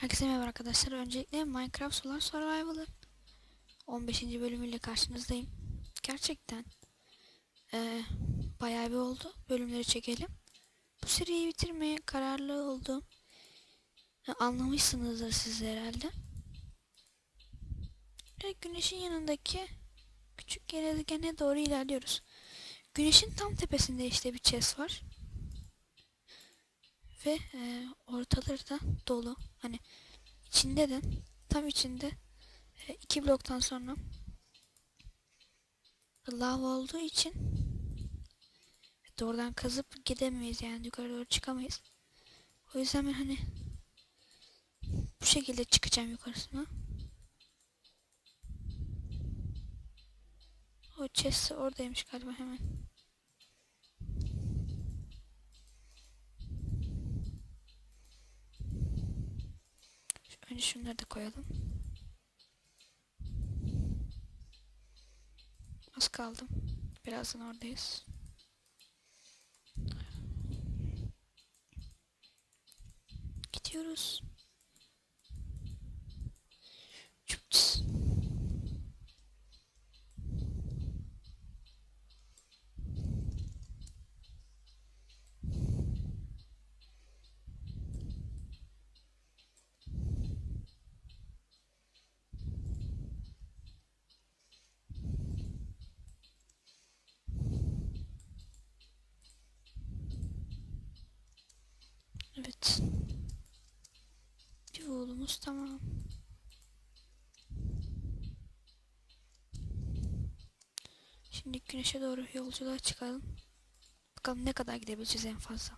Herkese merhaba arkadaşlar. Öncelikle Minecraft Solar Survival'ın 15. bölümüyle karşınızdayım. Gerçekten eee bayağı bir oldu. Bölümleri çekelim. Bu seriyi bitirmeye kararlı oldum. E, anlamışsınızdır siz de herhalde. Ve güneşin yanındaki küçük gezegene doğru ilerliyoruz. Güneşin tam tepesinde işte bir chest var. Ve e, ortaları da dolu. Hani içinde de tam içinde e, iki bloktan sonra lav olduğu için doğrudan kazıp gidemeyiz yani yukarı doğru çıkamayız. O yüzden ben hani bu şekilde çıkacağım yukarısına. O chest oradaymış galiba hemen. Önce şunları da koyalım. Az kaldım. Birazdan oradayız. Gidiyoruz. Evet. Bir oğlumuz tamam. Şimdi güneşe doğru yolculuğa çıkalım. Bakalım ne kadar gidebileceğiz en fazla.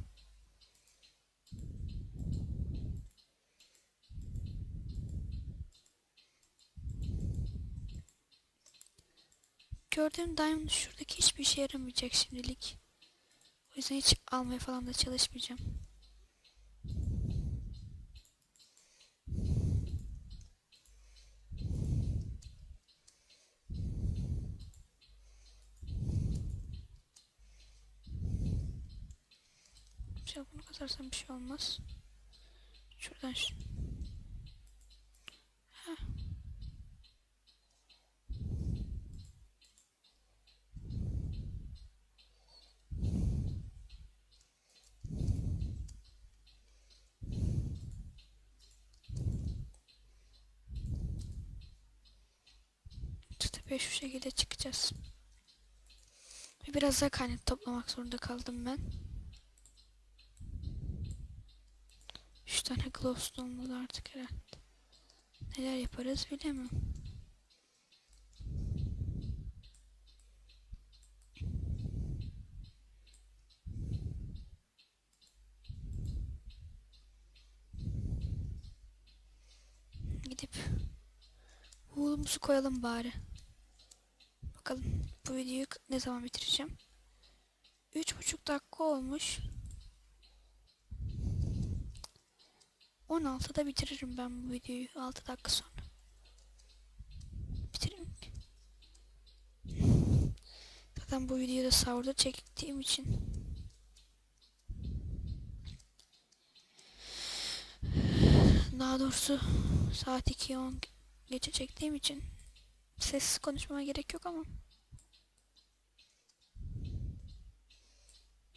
Gördüğüm diamond şuradaki hiçbir işe yaramayacak şimdilik. O yüzden hiç almaya falan da çalışmayacağım. Şey bunu kazarsam bir şey olmaz. Şuradan şu. Heh. Tepeye şu şekilde çıkacağız. Biraz daha kaynak toplamak zorunda kaldım ben. 3 tane glowstone oldu artık herhalde. Neler yaparız bilemem. Gidip Wool'umuzu koyalım bari. Bakalım bu videoyu ne zaman bitireceğim. Üç buçuk dakika olmuş. 16'da bitiririm ben bu videoyu 6 dakika sonra. Bitiririm. Zaten bu videoyu da sahurda çektiğim için daha doğrusu saat 2'ye 10 geçe çektiğim için sessiz konuşmama gerek yok ama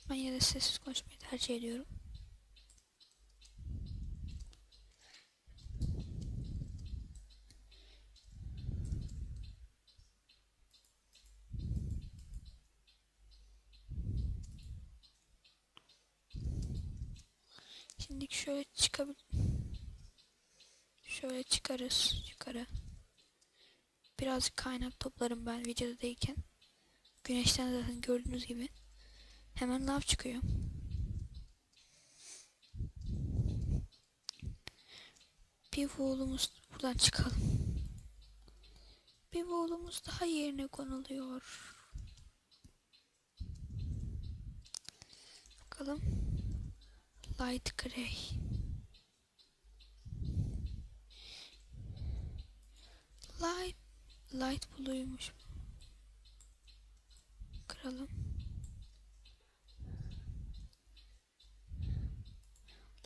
ben yine de sessiz konuşmayı tercih ediyorum. Şimdi şöyle çıkabil şöyle çıkarız yukarı. Birazcık kaynak toplarım ben videodayken. Güneşten zaten gördüğünüz gibi hemen lav çıkıyor. Bir wool'umuz buradan çıkalım. Bir wool'umuz daha yerine konuluyor. Bakalım. Light Gray. Light Light Blue'ymuş. Kıralım.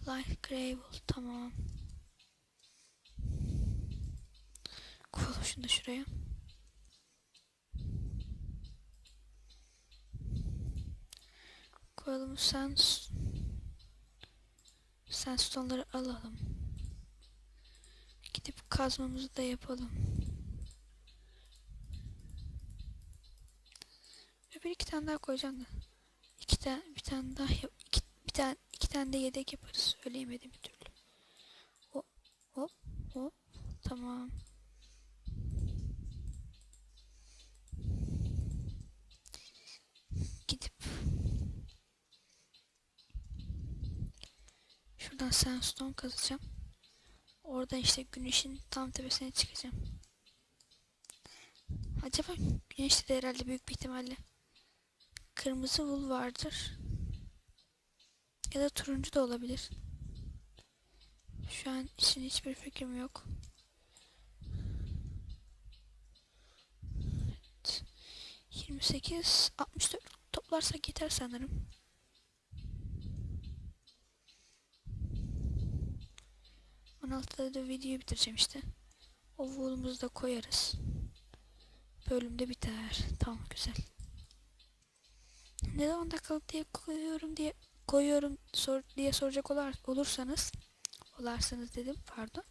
Light Gray Bull tamam. Koyalım şunu da şuraya. Koyalım sen sandstone'ları alalım. Gidip kazmamızı da yapalım. Ve bir iki tane daha koyacağım da. İki tane bir tane daha yap, iki, bir tane iki tane de yedek yaparız. Söyleyemedim bir türlü. Hop hop hop. Tamam. Gidip şuradan sandstone kazacağım. Oradan işte güneşin tam tepesine çıkacağım. Acaba güneşte de herhalde büyük bir ihtimalle kırmızı wool vardır. Ya da turuncu da olabilir. Şu an için hiçbir fikrim yok. Evet. 28, 64 toplarsak yeter sanırım. On altıda da videoyu bitireceğim işte. O wool'umuzu da koyarız. Bölümde biter. Tamam güzel. Neden 10 dakikalık diye koyuyorum diye koyuyorum sor, diye soracak olar, olursanız olarsanız dedim pardon.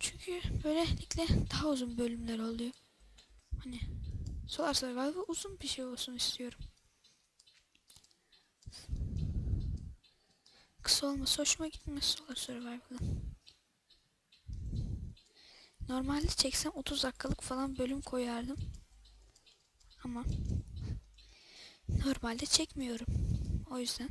Çünkü böylelikle daha uzun bölümler oluyor. Hani Solar Survival uzun bir şey olsun istiyorum. Kısa olması hoşuma gitmez Solar Survival'ın. Normalde çeksem 30 dakikalık falan bölüm koyardım. Ama normalde çekmiyorum. O yüzden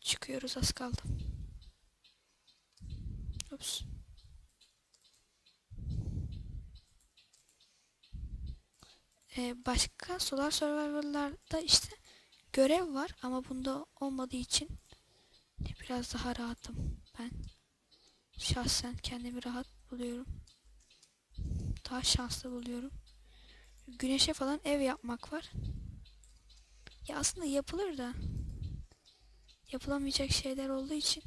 çıkıyoruz az kaldı. Ups. Ee, başka Solar Survival'larda işte görev var ama bunda olmadığı için biraz daha rahatım ben. Şahsen kendimi rahat buluyorum. Daha şanslı buluyorum. Güneşe falan ev yapmak var. Ya aslında yapılır da yapılamayacak şeyler olduğu için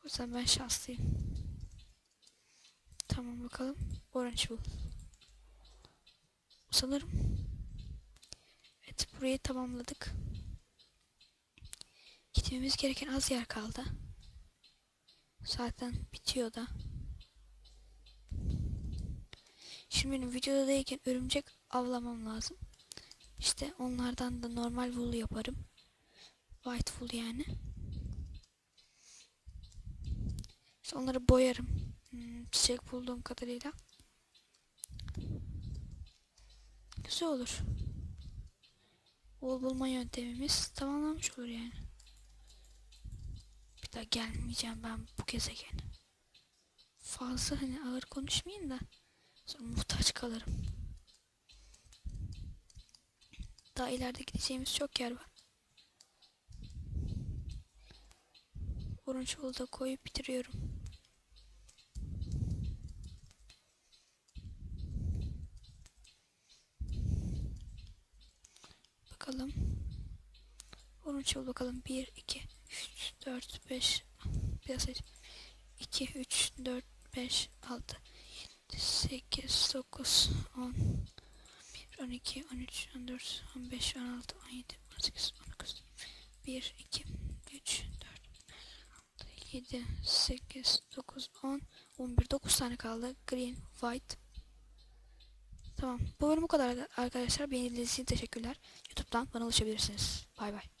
o yüzden ben şanslıyım. Tamam bakalım. Orange Wool. Sanırım. Evet burayı tamamladık. Gitmemiz gereken az yer kaldı. Zaten bitiyor da. Şimdi benim videoda örümcek avlamam lazım. İşte onlardan da normal wool yaparım. White wool yani. İşte onları boyarım. Hmm, çiçek bulduğum kadarıyla. Güzel olur. Wool bulma yöntemimiz tamamlanmış olur yani. Bir daha gelmeyeceğim ben bu gezegene. Fazla hani ağır konuşmayayım da sonra muhtaç kalırım. Daha ileride gideceğimiz çok yer var. Orange da koyup bitiriyorum. Bakalım. Orange bakalım. 1, 2, 3, 4, 5. Biraz 2, 3, 4, 5, 6, 7, 8, 9, 10. 12, 13, 14, 15, 16, 17, 18, 19, 1, 2, 3, 4, 7, 8, 9, 10, 11, 9 tane kaldı. Green, white. Tamam. Bu bölüm bu kadar arkadaşlar. Beni için teşekkürler. Youtube'dan bana ulaşabilirsiniz. Bay bay.